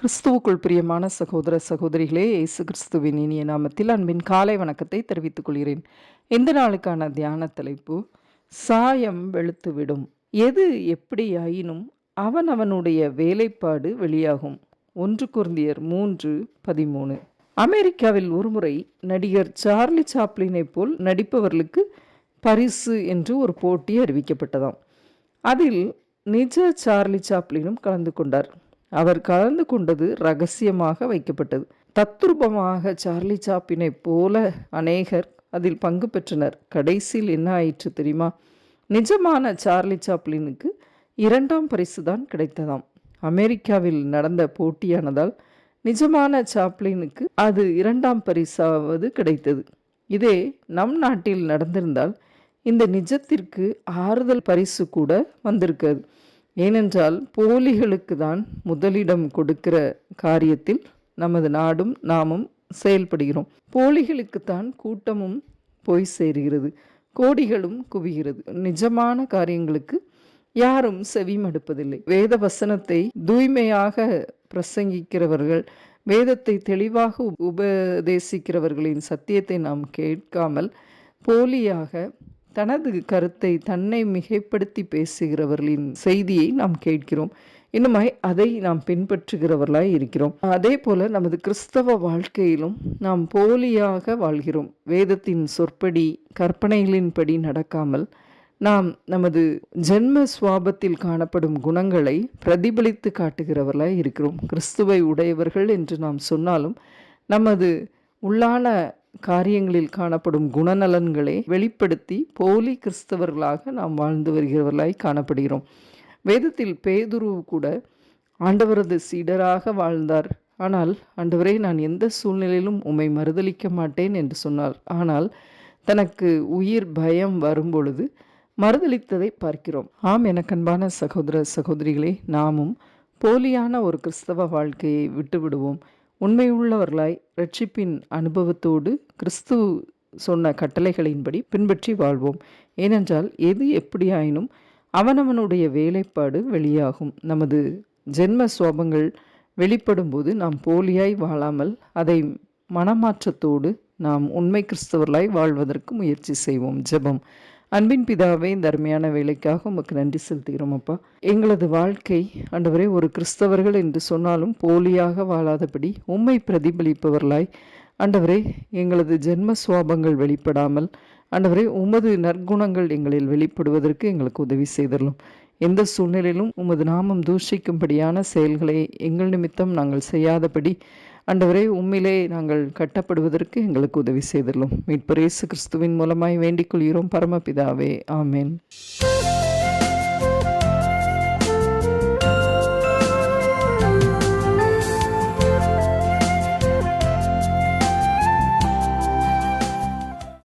கிறிஸ்துவுக்குள் பிரியமான சகோதர சகோதரிகளே இயேசு கிறிஸ்துவின் இனிய நாமத்தில் அன்பின் காலை வணக்கத்தை தெரிவித்துக் கொள்கிறேன். இந்த நாளுக்கான தியான தலைப்பு சாயம் வெளுத்துவிடும். எது எப்படியாயினும் அவன் அவனுடைய வேலைப்பாடு வெளியாகும். ஒன்று குருந்தியர் மூன்று பதிமூணு. அமெரிக்காவில் ஒருமுறை நடிகர் சார்லி சாப்ளினை போல் நடிப்பவர்களுக்கு பரிசு என்று ஒரு போட்டி அறிவிக்கப்பட்டதாம். அதில் நிஜ சார்லி சாப்ளினும் கலந்து கொண்டார். அவர் கலந்து கொண்டது ரகசியமாக வைக்கப்பட்டது. தத்ரூபமாக சார்லி சாப்பினை போல அநேகர் அதில் பங்கு பெற்றனர். கடைசியில் என்ன ஆயிற்று தெரியுமா? நிஜமான சார்லி சாப்ளினுக்கு இரண்டாம் பரிசு தான் கிடைத்ததாம். அமெரிக்காவில் நடந்த போட்டியானதால் நிஜமான சாப்ளினுக்கு அது இரண்டாம் பரிசாவது கிடைத்தது. இதே நம் நாட்டில் நடந்திருந்தால் இந்த நிஜத்திற்கு ஆறுதல் பரிசு கூட வந்திருக்காது. ஏனென்றால் போலிகளுக்கு தான் முதலிடம் கொடுக்கிற காரியத்தில் நமது நாடும் நாமும் செயல்படுகிறோம். போலிகளுக்குத்தான் கூட்டமும் போய் சேருகிறது. கோடிகளும் குவிகிறது. நிஜமான காரியங்களுக்கு யாரும் செவிமடுப்பதில்லை. வேத வசனத்தை தூய்மையாக பிரசங்கிக்கிறவர்கள் வேதத்தை தெளிவாக உபதேசிக்கிறவர்களின் சத்தியத்தை நாம் கேட்காமல் போலியாக தனது கருத்தை தன்னை மிகைப்படுத்தி பேசுகிறவர்களின் செய்தியை நாம் கேட்கிறோம். இன்னுமாய் அதை நாம் பின்பற்றுகிறவர்களாய் இருக்கிறோம். அதே போல நமது கிறிஸ்தவ வாழ்க்கையிலும் நாம் போலியாக வாழ்கிறோம். வேதத்தின் சொற்படி கற்பனைகளின்படி நடக்காமல் நாம் நமது ஜென்ம சுவாபத்தில் காணப்படும் குணங்களை பிரதிபலித்து காட்டுகிறவர்களாய் இருக்கிறோம். கிறிஸ்துவை உடையவர்கள் என்று நாம் சொன்னாலும் நமது உள்ளான காரியங்களில் காணப்படும் குணநலன்களை வெளிப்படுத்தி போலி கிறிஸ்தவர்களாக நாம் வாழ்ந்து வருகிறவர்களாய் காணப்படுகிறோம். வேதத்தில் பேதுரு கூட ஆண்டவரது சீடராக வாழ்ந்தார். ஆனால் ஆண்டவரே நான் எந்த சூழ்நிலையிலும் உம்மை மறுதளிக்க மாட்டேன் என்று சொன்னார். ஆனால் தனக்கு உயிர் பயம் வரும்பொழுது மறுதளித்ததை பார்க்கிறோம். ஆம் எனக்கன்பான சகோதர சகோதரிகளே நாமும் போலியான ஒரு கிறிஸ்தவ வாழ்க்கையை விட்டுவிடுவோம். உண்மையுள்ளவர்களாய் ரட்சிப்பின் அனுபவத்தோடு கிறிஸ்து சொன்ன கட்டளைகளின்படி பின்பற்றி வாழ்வோம். ஏனென்றால் எது எப்படியாயினும் அவனவனுடைய வேலைப்பாடு வெளியாகும். நமது ஜென்ம சோபங்கள் வெளிப்படும்போது நாம் போலியாய் வாழாமல் அதை மனமாற்றத்தோடு நாம் உண்மை கிறிஸ்தவர்களாய் வாழ்வதற்கு முயற்சி செய்வோம். ஜெபம். அன்பின் பிதாவே இந்த அருமையான வேலைக்காக உமக்கு நன்றி செலுத்துகிறோம் அப்பா. எங்களது வாழ்க்கை ஆண்டவரே ஒரு கிறிஸ்தவர்கள் என்று சொன்னாலும் போலியாக வாழாதபடி உம்மை பிரதிபலிப்பவர்களாய். ஆண்டவரே எங்களது ஜென்ம சுவாபங்கள் வெளிப்படாமல் ஆண்டவரே உமது நற்குணங்கள் எங்களில் வெளிப்படுவதற்கு எங்களுக்கு உதவி செய்தரலும். எந்த சூழ்நிலையிலும் உமது நாமம் தூஷிக்கும்படியான செயல்களை எங்கள் நிமித்தம் நாங்கள் செய்யாதபடி அண்டவரே உண்மையிலே நாங்கள் கட்டப்படுவதற்கு எங்களுக்கு உதவி செய்துள்ளோம். மீட்பரேசு கிறிஸ்துவின் மூலமாய் வேண்டிக் கொள்கிறோம். பரமபிதாவே ஆமேன்.